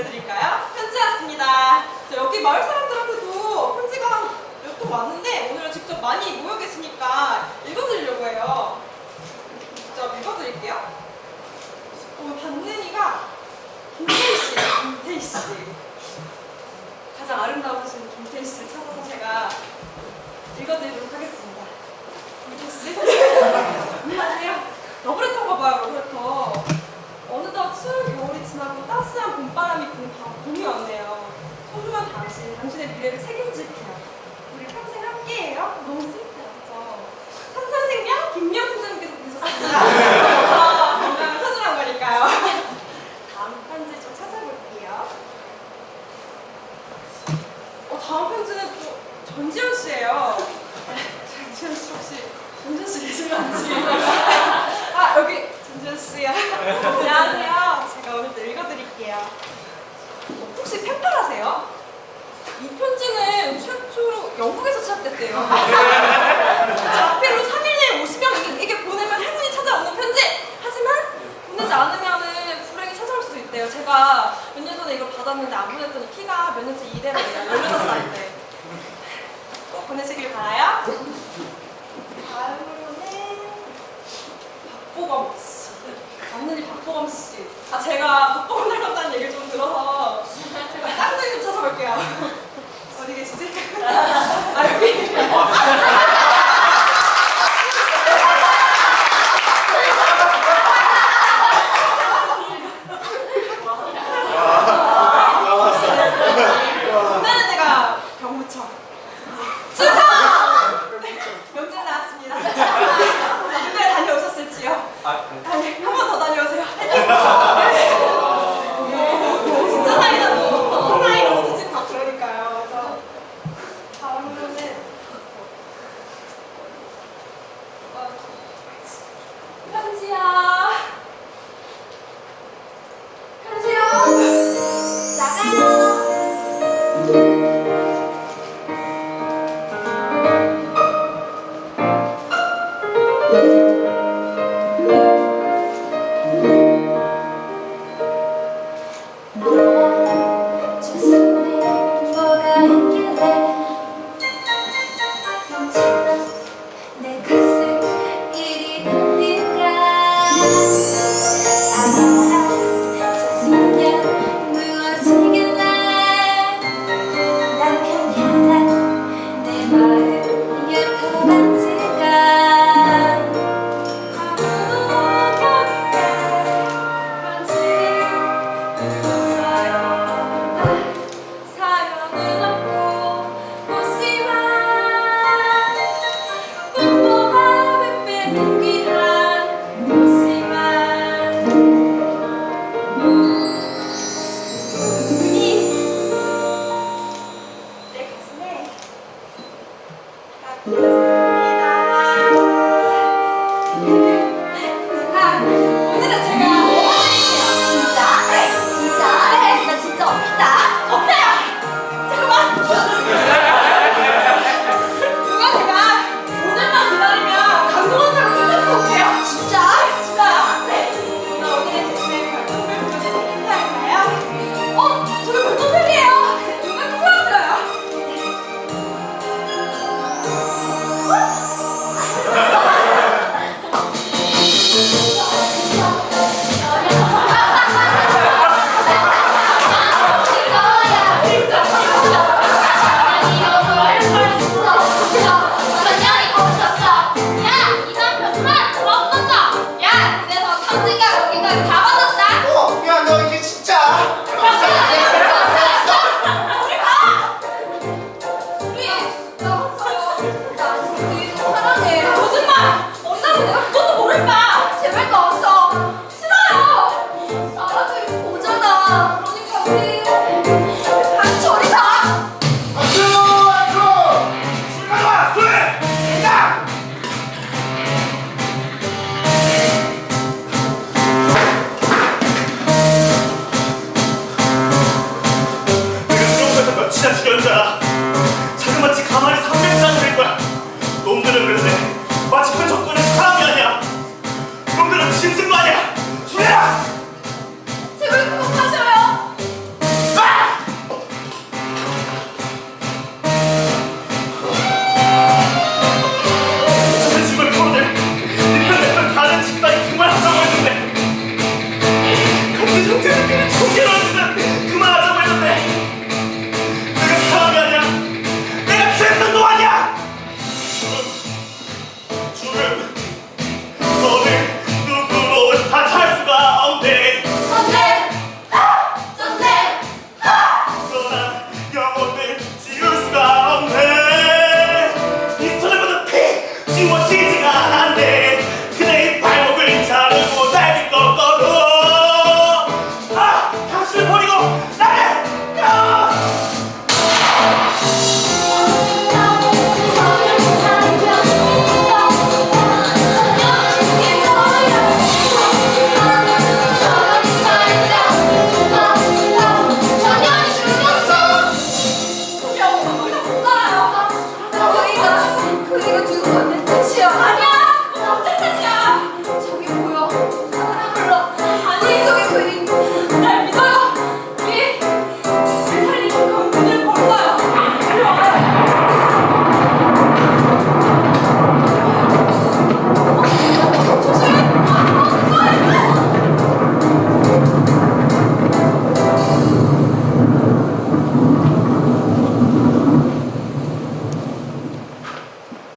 보내드릴까요? 편지 왔습니다. 저 여기 마을 사람들한테도 편지가 몇 통 왔는데 오늘은 직접 많이 모여 계시니까 읽어드리려고 해요. 직접 읽어드릴게요. 오늘 받는이가 김태희 씨, 김태희 씨. 가장 아름다우신 김태희 씨를 찾아서 제가 읽어드리도록 하겠습니다. 김태희 씨. 안녕하세요. 러브레터가 봐요, 러브레터. 어느덧 추운 겨울이 지나고 따스한 봄바람이 부는 밤- 봄이 왔네요. 소중한 당신, 당신의 미래를 책임질게요. 우리 평생 함께해요. 너무 슬프죠. 삼산생명 김미영 팀장님께서 보내셨습니다. 아, 건강은 소중한 거니까요. 다음 편지 좀 찾아볼게요. 어, 다음 편지는 또 전지현 씨예요. 전지현 씨 혹시 전지현 씨 계시는지? 아 여기 전지현 씨요. 안녕하세요. 제가 오늘 또 읽어드릴게요. 어, 혹시 펜팔하세요? 이 편지는 최초로 영국에서 시작됐대요. 자필로 3일 내에 50명 이게, 보내면 행운이 찾아오는 편지. 하지만 보내지 않으면은 불행이 찾아올 수도 있대요. 제가 몇 년 전에 이걸 받았는데 안 보냈더니 키가 몇 년째 이대로예요. 16살 때. 꼭 보내시길 바라요. 다음으로는 박보검 씨. 언니 박보검 씨. 아 제가 박보검 닮았다는 얘기를 좀 들어서 제가 쌍둥이 좀 찾아볼게요. 어디 계시지? 아 여기.